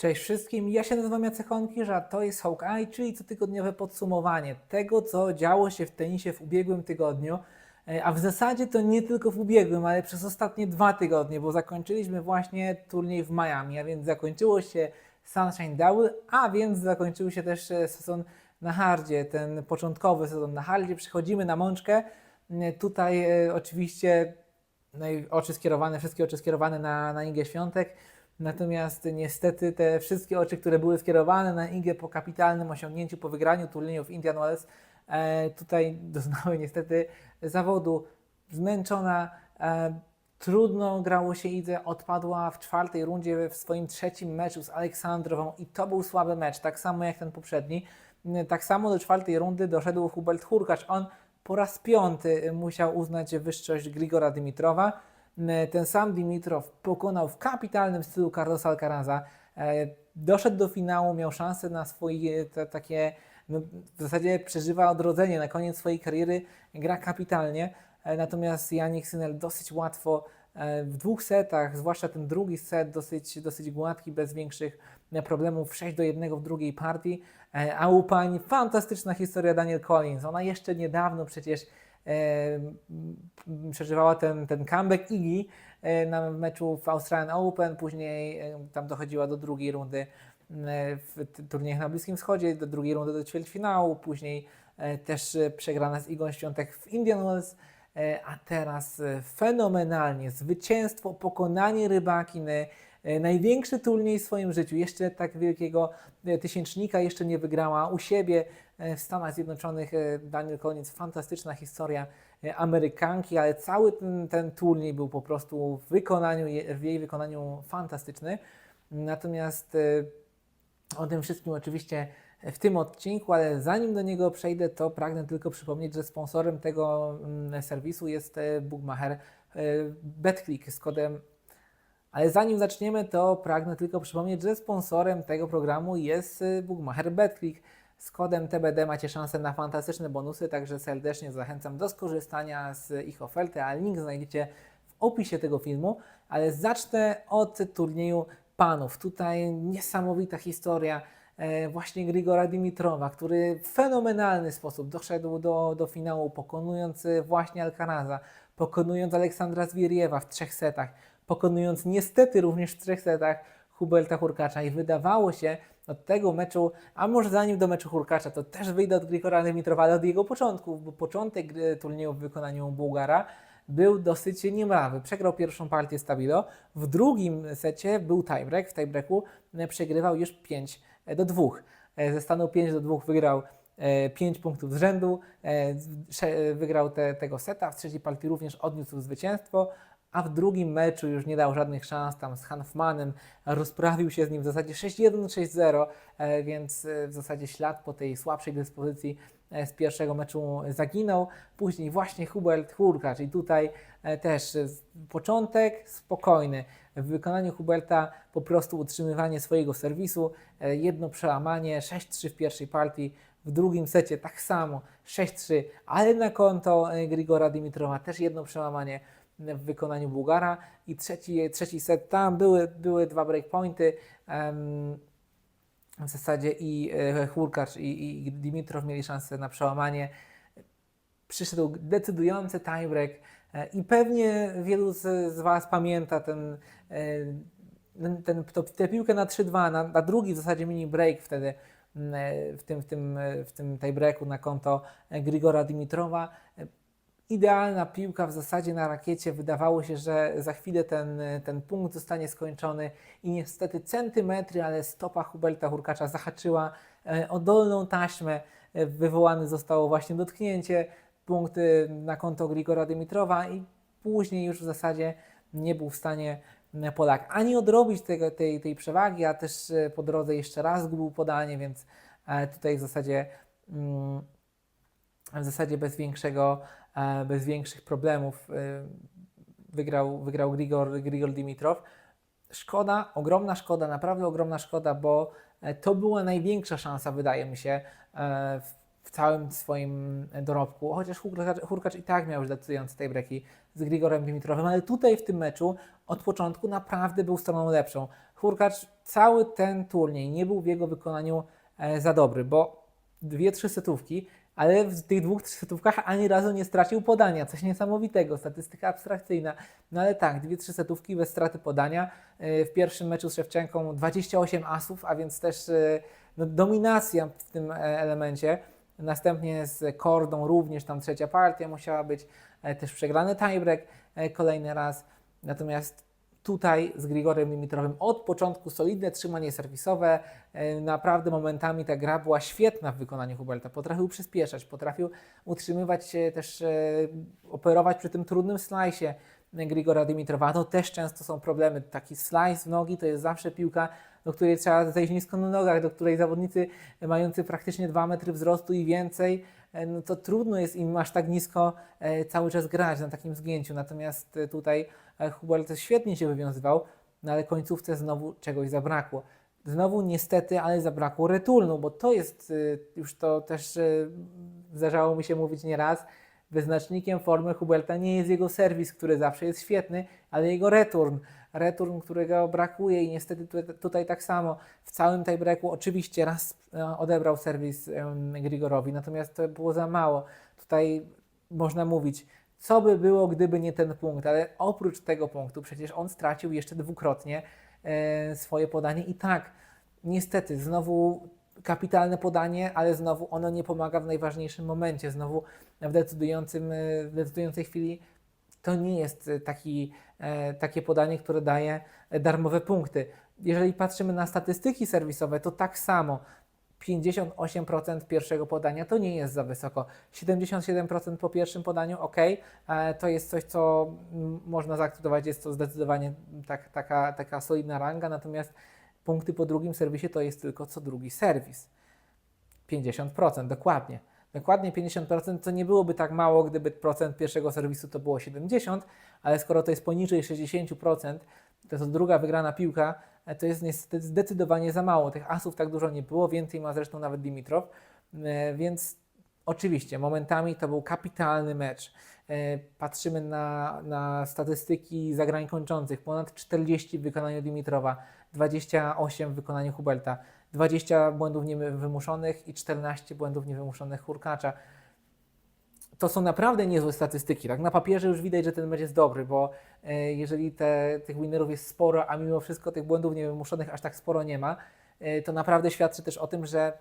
Cześć wszystkim, ja się nazywam Jacek Honkisz, to jest Hawkeye, czyli cotygodniowe podsumowanie tego, co działo się w tenisie w ubiegłym tygodniu. E, A w zasadzie to nie tylko w ubiegłym, ale przez ostatnie dwa tygodnie, bo zakończyliśmy właśnie turniej w Miami, a więc zakończyło się Sunshine Double, a więc zakończył się też e, sezon na hardzie, ten początkowy sezon na hardzie. Przechodzimy na mączkę. E, Tutaj oczywiście no i oczy skierowane, wszystkie oczy skierowane na, na Igę Świątek. Natomiast niestety te wszystkie oczy, które były skierowane na Igę po kapitalnym osiągnięciu, po wygraniu turnieju w Indian Wells, e, tutaj doznały niestety zawodu. Zmęczona, e, trudno grało się Idze, odpadła w czwartej rundzie w swoim trzecim meczu z Aleksandrową i to był słaby mecz, tak samo jak ten poprzedni. Mm, Tak samo do czwartej rundy doszedł Hubert Hurkacz. On po raz piąty musiał uznać wyższość Grigora Dimitrowa. Ten sam Dimitrow pokonał w kapitalnym stylu Carlosa Alcaraza. E, Doszedł do finału, miał szansę na swoje te, takie, no, w zasadzie przeżywa odrodzenie na koniec swojej kariery, gra kapitalnie. E, Natomiast Janik Synel dosyć łatwo e, w dwóch setach, zwłaszcza ten drugi set, dosyć, dosyć gładki, bez większych e, problemów, 6 do 1 w drugiej partii. E, A u pań fantastyczna historia Daniel Collins. Ona jeszcze niedawno przecież e, przeżywała ten, ten comeback Iggy na meczu w Australian Open, później tam dochodziła do drugiej rundy w turniejach na Bliskim Wschodzie, do drugiej rundy do ćwierćfinału, później e, też e, przegrana z Igą Świątek w Indian Wells, e, a teraz fenomenalnie zwycięstwo, pokonanie Rybakiny, największy turniej w swoim życiu, jeszcze tak wielkiego e, tysięcznika jeszcze nie wygrała u siebie e, w Stanach Zjednoczonych. e, Daniel Collins, fantastyczna historia e, Amerykanki, ale cały ten, ten turniej był po prostu w wykonaniu, w jej wykonaniu fantastyczny. Natomiast e, o tym wszystkim oczywiście w tym odcinku, ale zanim do niego przejdę, to pragnę tylko przypomnieć, że sponsorem tego mm, serwisu jest e, Bookmacher e, BetClick z kodem ale zanim zaczniemy, to pragnę tylko przypomnieć, że sponsorem tego programu jest y, Bookmacher BetClick. Z kodem TBD macie szansę na fantastyczne bonusy, także serdecznie zachęcam do skorzystania z ich oferty, a link znajdziecie w opisie tego filmu. Ale zacznę od turnieju panów. Tutaj niesamowita historia e, właśnie Grigora Dimitrowa, który w fenomenalny sposób doszedł do, do finału, pokonując e, właśnie Alcaraza, pokonując Aleksandra Zwieriewa w trzech setach, pokonując niestety również w trzech setach Huberta Hurkacza i wydawało się od tego meczu, a może zanim do meczu Hurkacza, to też wyjdę od Grigora Dimitrowa, ale od jego początków, bo początek turnieju w wykonaniu Bułgara był dosyć niemrawy. Przegrał pierwszą partię stabilo, w drugim secie był tiebreak, w tiebreaku e, przegrywał już 5 do 2. E, Ze stanu 5 do 2 wygrał 5 punktów z rzędu, e, wygrał te, tego seta, w trzeciej partii również odniósł zwycięstwo, a w drugim meczu już nie dał żadnych szans tam z Hanfmanem, rozprawił się z nim w zasadzie 6-1, 6-0, e, więc e, w zasadzie ślad po tej słabszej dyspozycji e, z pierwszego meczu zaginął. Później właśnie Hubert Hurkacz i tutaj też początek spokojny. W wykonaniu Huberta po prostu utrzymywanie swojego serwisu, jedno przełamanie, 6-3 w pierwszej partii, w drugim secie tak samo 6-3, ale na konto Grigora Dimitrowa też jedno przełamanie w wykonaniu Bułgara i trzeci, trzeci set, tam były, były dwa breakpointy. em, w zasadzie i e, Hurkacz i, i Dimitrow mieli szansę na przełamanie. Przyszedł decydujący tiebreak e, i pewnie wielu z, z Was pamięta ten, e, ten, to, tę piłkę na 3-2, na, na drugi w zasadzie mini break wtedy w tym, w tym, w tym tiebreaku na konto Grigora Dimitrowa. E, Idealna piłka w zasadzie na rakiecie. Wydawało się, że za chwilę ten, e, ten punkt zostanie skończony i niestety centymetry, ale stopa Huberta Hurkacza zahaczyła e, o dolną taśmę. E, Wywołane zostało właśnie dotknięcie, punkty na konto Grigora Dimitrowa i później już w zasadzie nie był w stanie m, Polak ani odrobić tego, tej, tej przewagi, a też e, po drodze jeszcze raz zgubił podanie, więc e, tutaj w zasadzie mm, w zasadzie bez większego, e, bez większych problemów e, wygrał, wygrał Grigor, Grigor Dimitrow. Szkoda, ogromna szkoda, naprawdę ogromna szkoda, bo e, to była największa szansa, wydaje mi się, e, w, całym swoim dorobku. Chociaż Hurkacz, Hurkacz i tak miał już decydujące tej breki z Grigorem Dimitrowem, ale tutaj w tym meczu od początku naprawdę był stroną lepszą. Hurkacz cały ten turniej nie był w jego wykonaniu e, za dobry, bo dwie, trzy setówki, ale w tych dwóch, trzech setówkach ani razu nie stracił podania. Coś niesamowitego, statystyka abstrakcyjna. No ale tak, dwie, trzy setówki bez straty podania. E, W pierwszym meczu z Szewczenką 28 asów, a więc też e, no, dominacja w tym e, elemencie. Następnie z Kordą również tam trzecia partia musiała być, też przegrany tiebreak kolejny raz. Natomiast tutaj z Grigorem Dimitrowem od początku solidne trzymanie serwisowe. E, Naprawdę momentami ta gra była świetna w wykonaniu Huberta. Potrafił przyspieszać, potrafił utrzymywać się też, e, operować przy tym trudnym slajsie Grigora Dimitrowa. To też często są problemy. Taki slice w nogi to jest zawsze piłka, do której trzeba zejść nisko na nogach, do której zawodnicy mający praktycznie 2 metry wzrostu i więcej, e, no to trudno jest im aż tak nisko e, cały czas grać na takim zgięciu. Natomiast e, tutaj e, Hubert świetnie się wywiązywał, no ale końcówce znowu czegoś zabrakło. Znowu niestety, ale zabrakło returnu, bo to jest, y, już to też y, zdarzało mi się mówić nieraz, wyznacznikiem formy Huberta nie jest jego serwis, który zawsze jest świetny, ale jego return. Return, którego brakuje i niestety tutaj, tutaj tak samo. W całym tiebreaku oczywiście raz e, odebrał serwis Grigorowi, natomiast to było za mało. Tutaj można mówić, co by było, gdyby nie ten punkt, ale oprócz tego punktu przecież on stracił jeszcze dwukrotnie e, swoje podanie i tak, niestety, znowu kapitalne podanie, ale znowu ono nie pomaga w najważniejszym momencie, znowu w decydującym, e, w decydującej chwili to nie jest taki, e, takie podanie, które daje darmowe punkty. Jeżeli patrzymy na statystyki serwisowe, to tak samo. 58% pierwszego podania to nie jest za wysoko. 77% po pierwszym podaniu, ok, e, to jest coś, co można zaakceptować, jest to zdecydowanie tak, taka, taka solidna ranga, natomiast punkty po drugim serwisie to jest tylko co drugi serwis. 50%, dokładnie. Dokładnie 50% to nie byłoby tak mało, gdyby procent pierwszego serwisu to było 70, ale skoro to jest poniżej 60%, to jest druga wygrana piłka, e, to jest niestety zdecydowanie za mało. Tych asów tak dużo nie było, więcej ma zresztą nawet Dimitrow, e, więc oczywiście momentami to był kapitalny mecz. E, Patrzymy na, na statystyki zagrań kończących, ponad 40 w wykonaniu Dimitrowa, 28 w wykonaniu Huberta, 20 błędów niewymuszonych i 14 błędów niewymuszonych Hurkacza. To są naprawdę niezłe statystyki. Tak na papierze już widać, że ten mecz jest dobry, bo e, jeżeli te, tych winnerów jest sporo, a mimo wszystko tych błędów niewymuszonych aż tak sporo nie ma, e, to naprawdę świadczy też o tym, że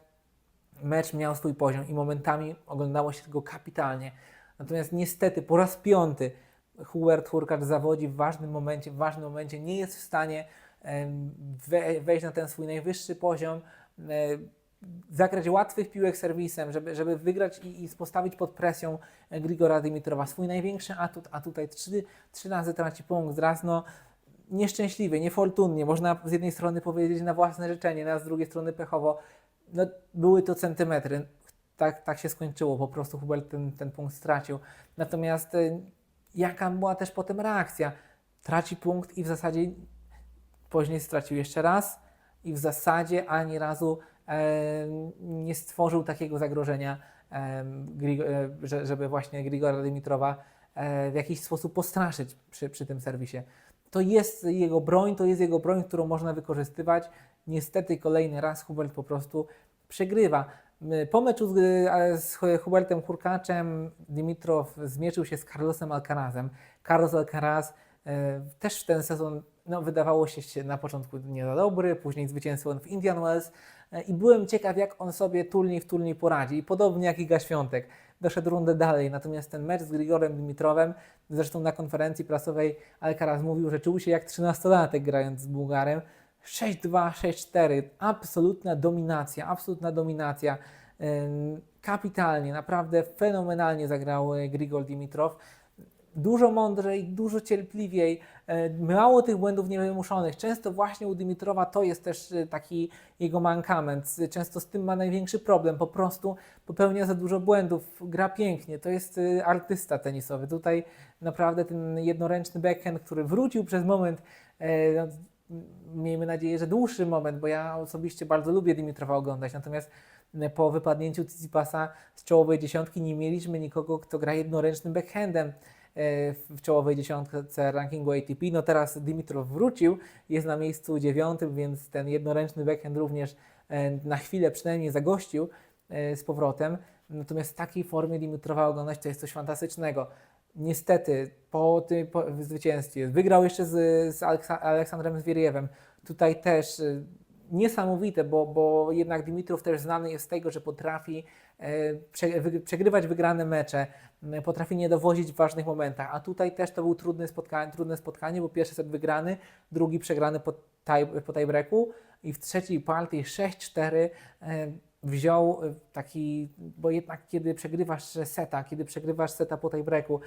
mecz miał swój poziom i momentami oglądało się go kapitalnie. Natomiast niestety po raz piąty Hubert Hurkacz zawodzi w ważnym momencie, w ważnym momencie nie jest w stanie wejść na ten swój najwyższy poziom, e, zagrać łatwych piłek serwisem, żeby, żeby wygrać i, i postawić pod presją e, Grigora Dimitrowa. Swój największy atut, a tutaj trzy, trzy razy traci punkt raz, no nieszczęśliwie, niefortunnie, można z jednej strony powiedzieć na własne życzenie, no, a z drugiej strony pechowo. No, były to centymetry. Tak, tak się skończyło, po prostu Hubert ten, ten punkt stracił. Natomiast y, jaka była też potem reakcja? Traci punkt i w zasadzie później stracił jeszcze raz i w zasadzie ani razu e, nie stworzył takiego zagrożenia, e, żeby właśnie Grigora Dimitrowa e, w jakiś sposób postraszyć przy, przy tym serwisie. To jest jego broń, to jest jego broń, którą można wykorzystywać. Niestety kolejny raz Hubert po prostu przegrywa. Po meczu z, e, z Hubertem Hurkaczem Dimitrow zmierzył się z Carlosem Alcarazem. Carlos Alcaraz e, też w ten sezon no, wydawało się, się na początku nie za dobry, później zwycięstwo w Indian Wells i byłem ciekaw, jak on sobie turniej w turniej poradzi. I podobnie jak Iga Świątek, doszedł rundę dalej. Natomiast ten mecz z Grigorem Dimitrowem, zresztą na konferencji prasowej Alcaraz mówił, że czuł się jak 13-latek grając z Bułgarem. 6-2, 6-4, absolutna dominacja, absolutna dominacja. Kapitalnie, naprawdę fenomenalnie zagrał e, Grigor Dimitrow. Dużo mądrzej, dużo cierpliwiej, e, mało tych błędów niewymuszonych. Często właśnie u Dimitrowa to jest też e, taki jego mankament. Często z tym ma największy problem. Po prostu popełnia za dużo błędów, gra pięknie. To jest e, artysta tenisowy. Tutaj naprawdę ten jednoręczny backhand, który wrócił przez moment, no, miejmy nadzieję, że dłuższy moment, bo ja osobiście bardzo lubię Dimitrowa oglądać, natomiast po wypadnięciu Tsitsipasa z czołowej dziesiątki nie mieliśmy nikogo, kto gra jednoręcznym backhandem. W czołowej dziesiątce rankingu ATP. No teraz Dimitrov wrócił, jest na miejscu dziewiątym, więc ten jednoręczny backhand również e, na chwilę przynajmniej zagościł e, z powrotem. Natomiast w takiej formie Dimitrowa oglądać to jest coś fantastycznego. Niestety po tym po zwycięstwie wygrał jeszcze z, z Aleksa- Aleksandrem Zwieriewem. Tutaj też niesamowite, bo, bo jednak Dimitrov też znany jest z tego, że potrafi e, przegrywać wygrane mecze, potrafi nie dowozić w ważnych momentach, a tutaj też to był trudne spotkanie, trudne spotkanie bo pierwszy set wygrany, drugi przegrany po, po tiebreaku i w trzeciej partii 6-4 e, wziął e, taki, bo jednak kiedy przegrywasz seta, kiedy przegrywasz seta po tiebreaku,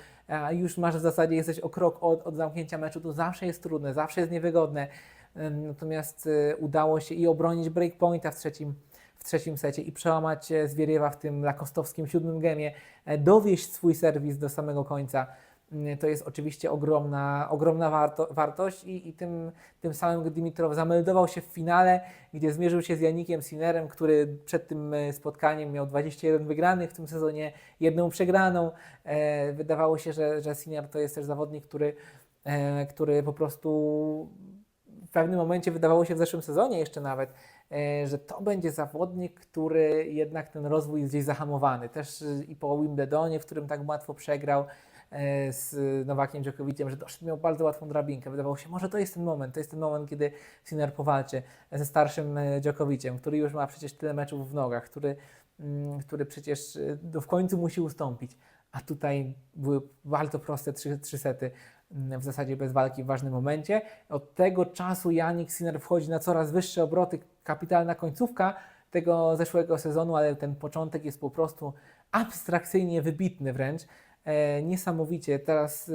już masz w zasadzie, jesteś o krok od, od zamknięcia meczu, to zawsze jest trudne, zawsze jest niewygodne. Ym, Natomiast udało się i obronić breakpointa w trzecim, w trzecim secie i przełamać e, Zwieriewa w tym lakostowskim siódmym gemie, e, dowieść swój serwis do samego końca. Ym, To jest oczywiście ogromna, ogromna warto, wartość i, i tym, tym samym Dimitrow zameldował się w finale, gdzie zmierzył się z Janikiem Sinerem, który przed tym e, spotkaniem miał 21 wygranych w tym sezonie, jedną przegraną. E, Wydawało się, że, że Siner to jest też zawodnik, który, e, który po prostu w pewnym momencie wydawało się w zeszłym sezonie jeszcze nawet, że to będzie zawodnik, który jednak ten rozwój jest gdzieś zahamowany. Też e, i po Wimbledonie, w którym tak łatwo przegrał e, z Nowakiem Dżokowiciem, że doszedł miał bardzo łatwą drabinkę. Wydawało się, może to jest ten moment, to jest ten moment, kiedy Sinner powalczy ze starszym e, Dżokowiciem, który już ma przecież tyle meczów w nogach, który, mm, który przecież e, no, w końcu musi ustąpić. A tutaj były bardzo proste trzy, trzy sety w zasadzie bez walki w ważnym momencie. Od tego czasu Janik Sinner wchodzi na coraz wyższe obroty, kapitalna końcówka tego zeszłego sezonu, ale ten początek jest po prostu abstrakcyjnie wybitny wręcz. E, niesamowicie. Teraz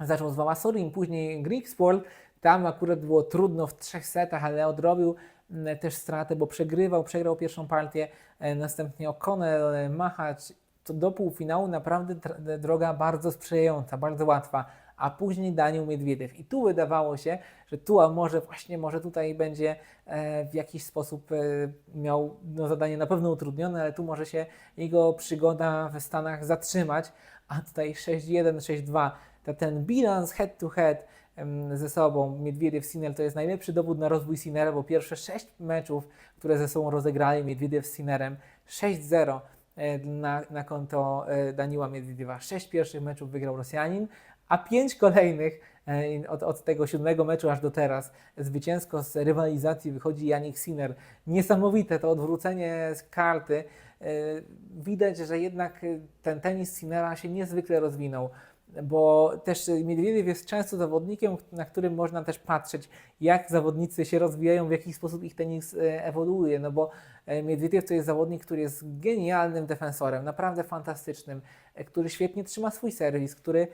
e, zaczął z Vavasorim, później Greek Sport. Tam akurat było trudno w trzech setach, ale odrobił mm, też stratę, bo przegrywał, przegrał pierwszą partię, e, następnie O'Connell, Machacz. To do półfinału naprawdę dr- droga bardzo sprzyjająca, bardzo łatwa. A później Daniel Miedwiediew. I tu wydawało się, że tu, a może właśnie, może tutaj będzie e, w jakiś sposób e, miał no, zadanie na pewno utrudnione, ale tu może się jego przygoda w Stanach zatrzymać. A tutaj 6-1, 6-2. To ten bilans head to head ze sobą Miedwiediew Sinel to jest najlepszy dowód na rozwój Sinera, bo pierwsze 6 meczów, które ze sobą rozegrali Miedwiediew z Sinerem 6-0 e, na, na konto e, Daniła Miedwiediewa. 6 pierwszych meczów wygrał Rosjanin, a 5 kolejnych e, od, od tego siódmego meczu aż do teraz zwycięsko z rywalizacji wychodzi Janik Sinner. Niesamowite to odwrócenie z karty. E, Widać, że jednak e, ten tenis Sinnera się niezwykle rozwinął bo też Miedwiediew jest często zawodnikiem, na którym można też patrzeć, jak zawodnicy się rozwijają, w jaki sposób ich tenis e, ewoluuje, no bo e, Miedwiediew to jest zawodnik, który jest genialnym defensorem, naprawdę fantastycznym, e, który świetnie trzyma swój serwis, który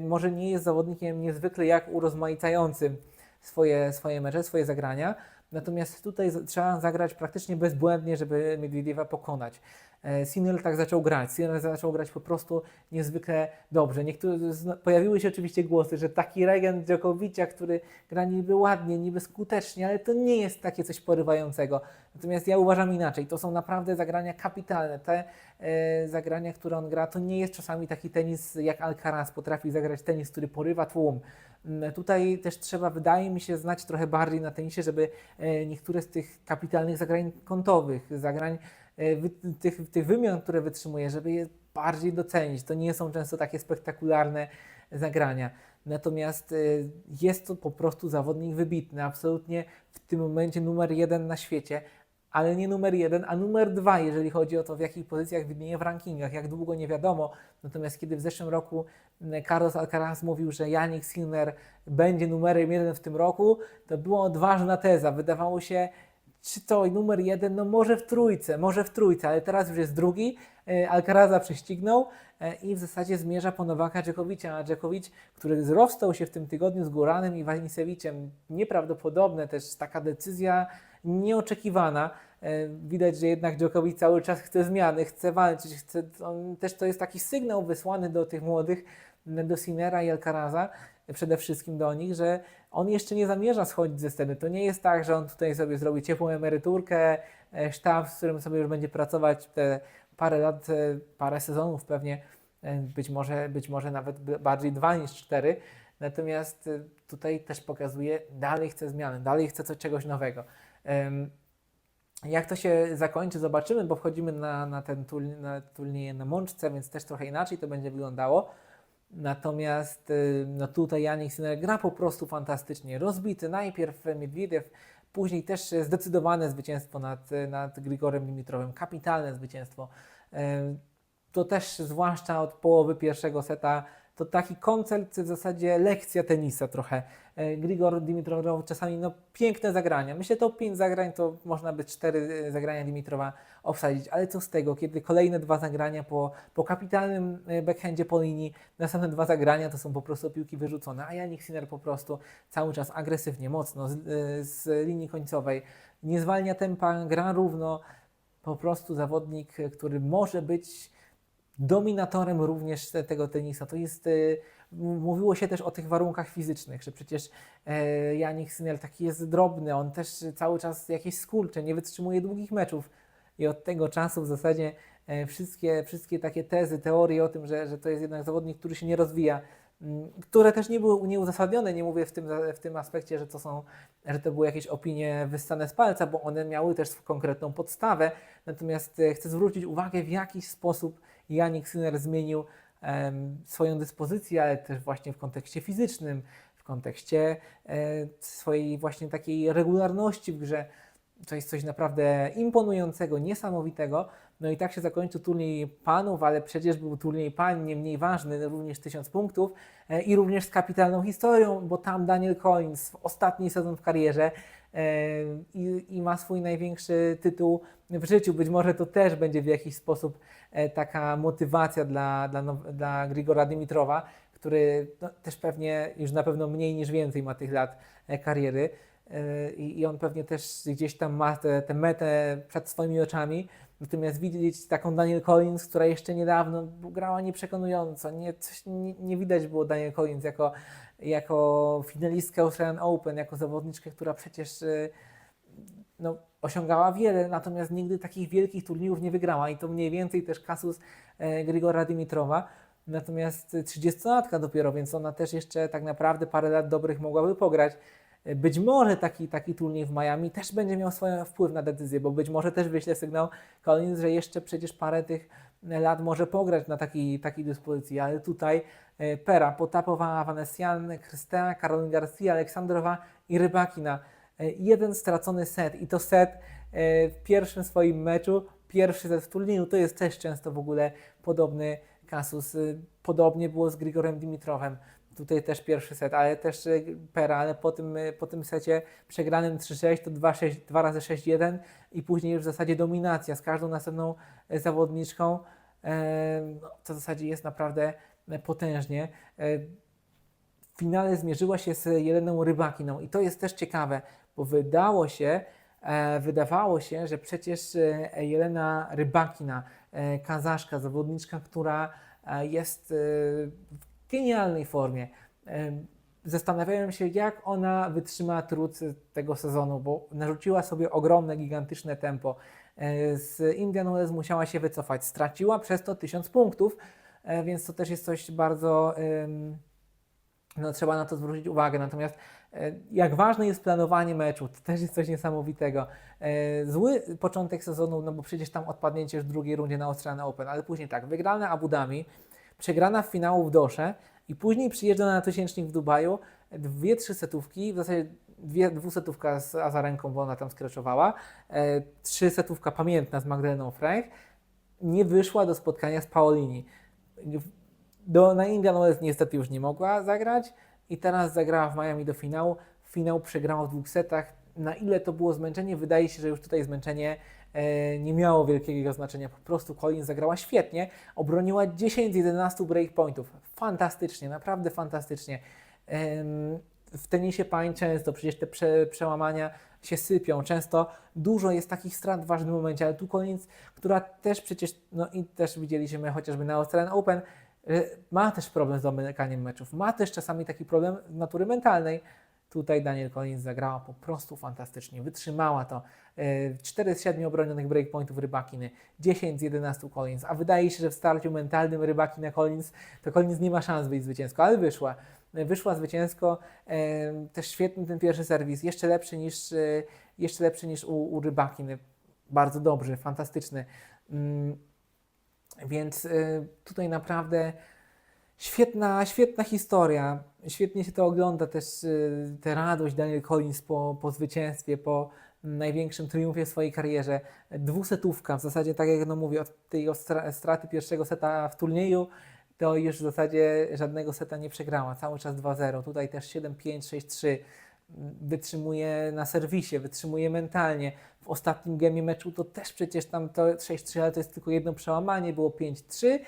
może nie jest zawodnikiem niezwykle jak urozmaicającym swoje, swoje mecze, swoje zagrania, natomiast tutaj trzeba zagrać praktycznie bezbłędnie, żeby Miedwiediewa pokonać. E, Sinel tak zaczął grać. Sinel zaczął grać po prostu niezwykle dobrze. Niektóre, zna- pojawiły się oczywiście głosy, że taki regent Djokovicia, który gra niby ładnie, niby skutecznie, ale to nie jest takie coś porywającego. Natomiast ja uważam inaczej. To są naprawdę zagrania kapitalne. Te e, zagrania, które on gra, to nie jest czasami taki tenis jak Alcaraz potrafi zagrać tenis, który porywa tłum. Mm, Tutaj też trzeba, wydaje mi się, znać trochę bardziej na tenisie, żeby e, niektóre z tych kapitalnych zagrań kątowych, zagrań e, tych, tych wymian, które wytrzymuje, żeby je bardziej docenić. To nie są często takie spektakularne zagrania. Natomiast e, jest to po prostu zawodnik wybitny, absolutnie w tym momencie numer jeden na świecie, ale nie numer jeden, a numer dwa, jeżeli chodzi o to, w jakich pozycjach widnieje w rankingach. Jak długo nie wiadomo. Natomiast kiedy w zeszłym roku Carlos Alcaraz mówił, że Janik Sinner będzie numerem jeden w tym roku, to była odważna teza. Wydawało się, czy to numer jeden, no może w trójce, może w trójce, ale teraz już jest drugi. E, Alcaraza prześcignął e, i w zasadzie zmierza po Nowaka Dżekowicza, a Dżekowicz, który zrostał się w tym tygodniu z Góranem i Wanisewiciem, nieprawdopodobne też taka decyzja nieoczekiwana. E, Widać, że jednak Djokovic cały czas chce zmiany, chce walczyć, chce, on, też to jest taki sygnał wysłany do tych młodych, do Sinera i Alcaraza, przede wszystkim do nich, że on jeszcze nie zamierza schodzić ze sceny. To nie jest tak, że on tutaj sobie zrobi ciepłą emeryturkę, e, sztab, z którym sobie już będzie pracować te parę lat, e, parę sezonów pewnie e, być może, być może nawet bardziej dwa niż cztery. Natomiast tutaj też pokazuje, dalej chce zmiany, dalej chce czegoś nowego. Jak to się zakończy, zobaczymy, bo wchodzimy na, na ten turniej na, na mączce, więc też trochę inaczej to będzie wyglądało. Natomiast y, no tutaj Janik Sinner gra po prostu fantastycznie. Rozbity najpierw Miedwiediew, później też zdecydowane zwycięstwo nad, nad Grigorem Dimitrowem. Kapitalne zwycięstwo. To też zwłaszcza od połowy pierwszego seta to taki koncert, w zasadzie lekcja tenisa trochę. E, Grigor Dimitrow czasami no, piękne zagrania. Myślę, to pięć zagrań to można by cztery e, zagrania Dimitrowa obsadzić, ale co z tego, kiedy kolejne dwa zagrania po, po kapitalnym e, backhandzie po linii, następne dwa zagrania to są po prostu piłki wyrzucone, a Janik Sinner po prostu cały czas agresywnie, mocno z, z linii końcowej, nie zwalnia tempa, gra równo, po prostu zawodnik, który może być dominatorem również te- tego tenisa. To jest, m- mówiło się też o tych warunkach fizycznych, że przecież e, Janik Sinel taki jest drobny, on też cały czas jakieś skurcze, nie wytrzymuje długich meczów i od tego czasu w zasadzie e, wszystkie, wszystkie takie tezy, teorie o tym, że, że to jest jednak zawodnik, który się nie rozwija, które też nie były nieuzasadnione, nie mówię w tym, w tym aspekcie, że to są, że to były jakieś opinie wyssane z palca, bo one miały też konkretną podstawę, natomiast e, chcę zwrócić uwagę, w jakiś sposób Janik Sinner zmienił swoją dyspozycję, ale też właśnie w kontekście fizycznym, w kontekście e, swojej właśnie takiej regularności w grze. To jest coś naprawdę imponującego, niesamowitego. No i tak się zakończył turniej panów, ale przecież był turniej pań nie mniej ważny, również 1000 punktów e, i również z kapitalną historią, bo tam Daniel Collins w ostatni sezon w karierze i, i ma swój największy tytuł w życiu. Być może to też będzie w jakiś sposób e, taka motywacja dla, dla, dla Grigora Dimitrowa, który no, też pewnie już na pewno mniej niż więcej ma tych lat e, kariery. E, I, I on pewnie też gdzieś tam ma tę tę metę przed swoimi oczami. Natomiast widzieć taką Daniel Collins, która jeszcze niedawno grała nieprzekonująco. Nie, coś, nie, nie widać było Daniel Collins jako, jako finalistkę Australian Open, jako zawodniczkę, która przecież e, no, osiągała wiele, natomiast nigdy takich wielkich turniejów nie wygrała. I to mniej więcej też kasus e, Grigora Dimitrowa. Natomiast 30-latka dopiero, więc ona też jeszcze tak naprawdę parę lat dobrych mogłaby pograć. E, Być może taki, taki turniej w Miami też będzie miał swój wpływ na decyzję, bo być może też wyśle sygnał Collins, że jeszcze przecież parę tych lat może pograć na takiej, dyspozycji, ale tutaj e, Pera potapowała Vanessian, Krystea, Karolina Garcia, Aleksandrowa i Rybakina. E, Jeden stracony set i to set e, w pierwszym swoim meczu, pierwszy set w turnieju, to jest też często w ogóle podobny kasus. Podobnie było z Grigorem Dimitrowem. Tutaj też pierwszy set, ale też y, Pera, ale po tym, y, po tym secie przegranym 3-6 to 2-6, 2 razy 6-1 i później już w zasadzie dominacja z każdą następną e, zawodniczką. E, no, To w zasadzie jest naprawdę e, potężnie. E, w finale zmierzyła się z Jeleną Rybakiną i to jest też ciekawe, bo wydało się, e, wydawało się, że przecież e, Jelena Rybakina, e, kazaszka, zawodniczka, która e, jest e, genialnej formie. Zastanawiałem się, jak ona wytrzyma trud tego sezonu, bo narzuciła sobie ogromne, gigantyczne tempo. E, Z Indian Wells musiała się wycofać. Straciła przez to 1000 punktów, e, więc to też jest coś bardzo no, trzeba na to zwrócić uwagę. Natomiast e, jak ważne jest planowanie meczu, to też jest coś niesamowitego. Zły początek sezonu, no bo przecież tam odpadnięcie już w drugiej rundzie na Australian Open, ale później tak, wygrana Abu Dhabi, przegrana w finału w Dosze i później przyjeżdża na tysięcznik w Dubaju, dwie, trzy setówki, w zasadzie dwie, dwusetówka z Azarenką, bo ona tam skreczowała, e, trzy setówka pamiętna z Magdaleną Frank, nie wyszła do spotkania z Paolini. Do, na Indian Wells niestety już nie mogła zagrać i teraz zagrała w Miami do finału. Finał przegrała w dwóch setach. Na ile to było zmęczenie? Wydaje się, że już tutaj zmęczenie nie miało wielkiego znaczenia. Po prostu Collins zagrała świetnie. Obroniła 10 z 11 breakpointów. Fantastycznie, naprawdę fantastycznie. W tenisie pań często przecież te prze, przełamania się sypią. Często dużo jest takich strat w ważnym momencie, ale tu Collins, która też przecież, no i też widzieliśmy chociażby na Australian Open, ma też problem z domykaniem meczów. Ma też czasami taki problem natury mentalnej. Tutaj Daniel Collins zagrała po prostu fantastycznie, wytrzymała to. E, 4 z 7 obronionych breakpointów Rybakiny, 10 z 11 Collins, a wydaje się, że w starciu mentalnym Rybakina Collins, to Collins nie ma szans wyjść zwycięsko, ale wyszła. E, Wyszła zwycięsko, e, też świetny ten pierwszy serwis, jeszcze lepszy niż, e, jeszcze lepszy niż u, u Rybakiny. Bardzo dobry, fantastyczny. Mm, Więc e, tutaj naprawdę świetna, świetna historia. Świetnie się to ogląda też y, tę radość Daniel Collins po, po zwycięstwie, po największym triumfie w swojej karierze. Dwusetówka, w zasadzie tak jak no mówię, od tej straty pierwszego seta w turnieju, to już w zasadzie żadnego seta nie przegrała. Cały czas 2-0. Tutaj też 7-5, 6-3. Wytrzymuje na serwisie, wytrzymuje mentalnie. W ostatnim gemie meczu to też przecież tam to 6-3, ale to jest tylko jedno przełamanie, było 5-3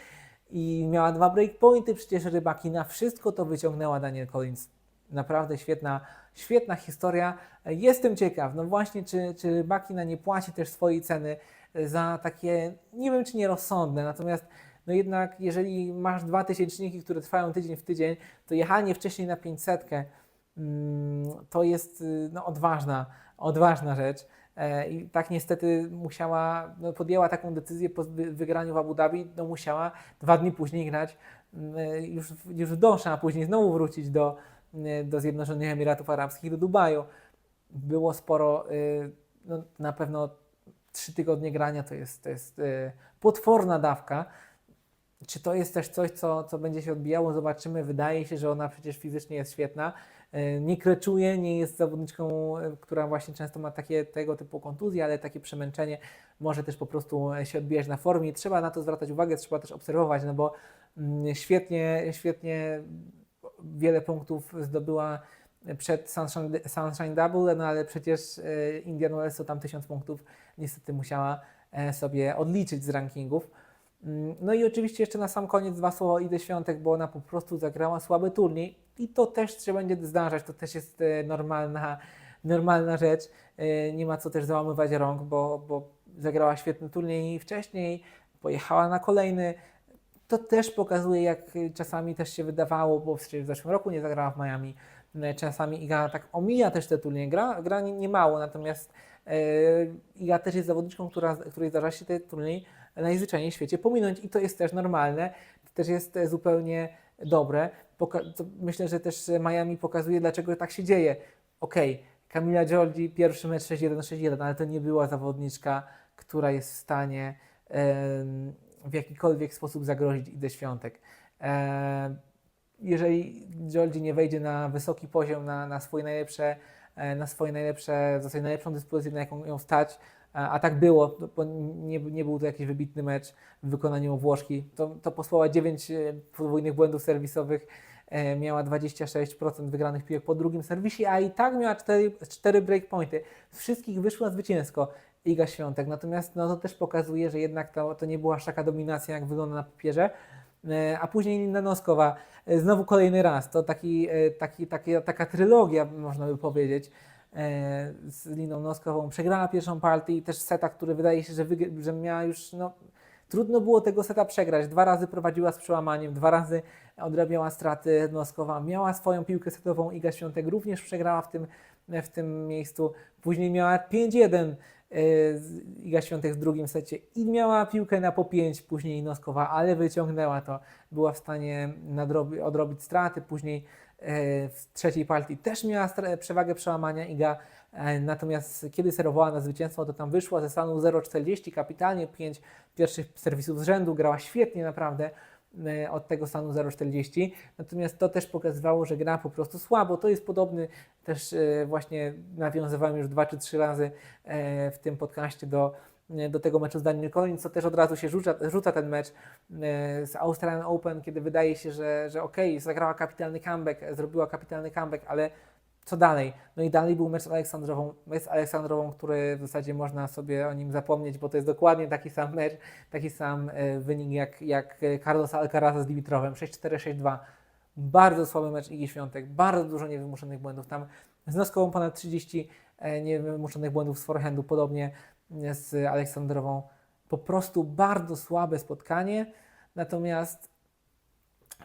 i miała dwa breakpointy, przecież rybaki na wszystko to wyciągnęła Daniel Collins. Naprawdę świetna, świetna historia. Jestem ciekaw, no właśnie, czy, czy rybakina nie płaci też swojej ceny za takie, nie wiem czy nierozsądne, natomiast no jednak jeżeli masz dwa tysięczniki, które trwają tydzień w tydzień, to jechanie wcześniej na 500 mm, to jest y, no, odważna, odważna rzecz. E, I tak niestety musiała, no podjęła taką decyzję po wy- wygraniu w Abu Dhabi, no musiała dwa dni później grać e, już, już w Dosze, a później znowu wrócić do, e, do Zjednoczonych Emiratów Arabskich, do Dubaju. Było sporo, no, na pewno trzy tygodnie grania to jest, to jest potworna dawka. Czy to jest też coś, co, co będzie się odbijało? Zobaczymy. Wydaje się, że ona przecież fizycznie jest świetna. E, Nie kreczuje, nie jest zawodniczką, e, która właśnie często ma takie tego typu kontuzje, ale takie przemęczenie może też po prostu e, się odbijać na formie. Trzeba na to zwracać uwagę, trzeba też obserwować, no bo mm, świetnie, świetnie wiele punktów zdobyła przed Sunshine, Double, no ale przecież Indian Wells to tam tysiąc punktów niestety musiała sobie odliczyć z rankingów. Mm, No i oczywiście jeszcze na sam koniec dwa słowa Idę Świątek, bo ona po prostu zagrała słaby turniej i to też się będzie zdarzać, to też jest e, normalna, normalna rzecz. E, Nie ma co też załamywać rąk, bo, bo zagrała świetny turniej wcześniej, pojechała na kolejny. To też pokazuje, jak czasami też się wydawało, bo w zeszłym roku nie zagrała w Miami. E, Czasami Iga tak omija też te turnieje, gra, gra nie, nie mało, natomiast Iga też jest zawodniczką, która, której zdarza się ten turniej najzwyczajniej w świecie pominąć i to jest też normalne, to też jest e, zupełnie dobre. Myślę, że też e, Miami pokazuje, dlaczego tak się dzieje. Okej, Kamila Giorgi, pierwszy mecz 6-1, 6-1, ale to nie była zawodniczka, która jest w stanie w jakikolwiek sposób zagrozić Idę Świątek. Jeżeli Giorgi nie wejdzie na wysoki poziom, na, na swoje najlepsze, e, na swoje najlepsze, zasadzie najlepszą dyspozycję, na jaką ją stać, a, a tak było, bo nie, nie był to jakiś wybitny mecz w wykonaniu Włoszki, to, to posłała 9 e, podwójnych błędów serwisowych, e, miała 26% wygranych piłek po drugim serwisie, a i tak miała 4, 4 breakpointy. Z wszystkich wyszła zwycięsko Iga Świątek, natomiast no, to też pokazuje, że jednak to, to nie była aż taka dominacja, jak wygląda na papierze. E, A później Linda Noskowa, e, znowu kolejny raz, to taki, e, taki, taki, taka trylogia, można by powiedzieć, e, z Liną Noskową. Przegrała pierwszą partię i też seta, który wydaje się, że, że miała już, no, trudno było tego seta przegrać. Dwa razy prowadziła z przełamaniem, dwa razy odrabiała straty Noskowa. Miała swoją piłkę setową, Iga Świątek również przegrała w tym, w tym miejscu. Później miała 5-1 e, Iga Świątek w drugim secie i miała piłkę na po 5 później Noskowa, ale wyciągnęła to. Była w stanie odrobić straty. Później e, w trzeciej partii też miała przewagę przełamania Iga, e, natomiast kiedy serwowała na zwycięstwo, to tam wyszła ze stanu 0,40 kapitalnie, 5 pierwszych serwisów z rzędu, grała świetnie naprawdę e, od tego stanu 0,40. Natomiast to też pokazywało, że gra po prostu słabo. To jest podobny też e, właśnie nawiązywałem już dwa czy trzy razy e, w tym podcaście do, e, do tego meczu z Daniel Collins, co też od razu się rzuca, rzuca ten mecz e, z Australian Open, kiedy wydaje się, że, że okej, zagrała kapitalny comeback, zrobiła kapitalny comeback, ale co dalej? No i dalej był mecz z Aleksandrową, mecz z Aleksandrową, który w zasadzie można sobie o nim zapomnieć, bo to jest dokładnie taki sam mecz, taki sam e, wynik jak, jak Carlos Alcaraza z Dimitrowem, 6-4, 6-2. Bardzo słaby mecz Igi Świątek, bardzo dużo niewymuszonych błędów. Tam z Noskową ponad 30 e, niewymuszonych błędów z forehandu, podobnie z Aleksandrową. Po prostu bardzo słabe spotkanie, natomiast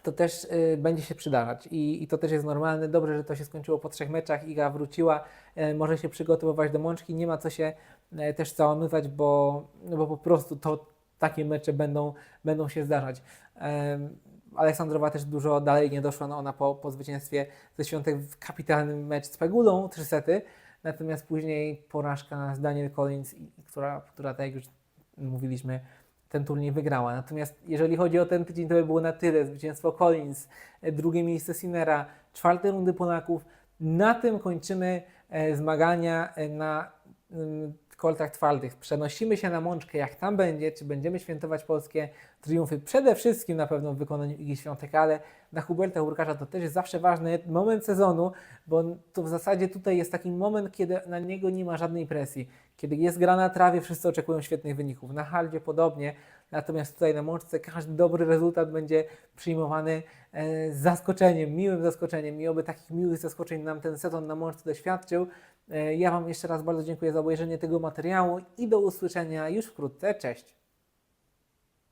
to też y, będzie się przydarzać I, i to też jest normalne. Dobrze, że to się skończyło po trzech meczach. Iga wróciła, e, może się przygotowywać do mączki. Nie ma co się e, też załamywać, bo, no bo po prostu to takie mecze będą, będą się zdarzać. Em, Aleksandrowa też dużo dalej nie doszła. No ona po, po zwycięstwie ze Świątek w kapitalnym mecz z Pegulą, trzy sety. Natomiast później porażka z Daniel Collins, która, która tak jak już mówiliśmy, ten turniej wygrała. Natomiast jeżeli chodzi o ten tydzień, to by było na tyle. Zwycięstwo Collins, e, drugie miejsce Sinera, czwarte rundy Polaków. Na tym kończymy e, zmagania e, na koltach twardych. Przenosimy się na Mączkę, jak tam będzie, czy będziemy świętować polskie triumfy. Przede wszystkim na pewno w wykonaniu Igi Świątek, ale dla Huberta Hurkacza to też jest zawsze ważny moment sezonu, bo to w zasadzie tutaj jest taki moment, kiedy na niego nie ma żadnej presji. Kiedy jest gra na trawie, wszyscy oczekują świetnych wyników. Na haldzie podobnie, natomiast tutaj na mączce każdy dobry rezultat będzie przyjmowany e, z zaskoczeniem, miłym zaskoczeniem i oby takich miłych zaskoczeń nam ten sezon na mączce doświadczył. E, ja Wam jeszcze raz bardzo dziękuję za obejrzenie tego materiału i do usłyszenia już wkrótce. Cześć!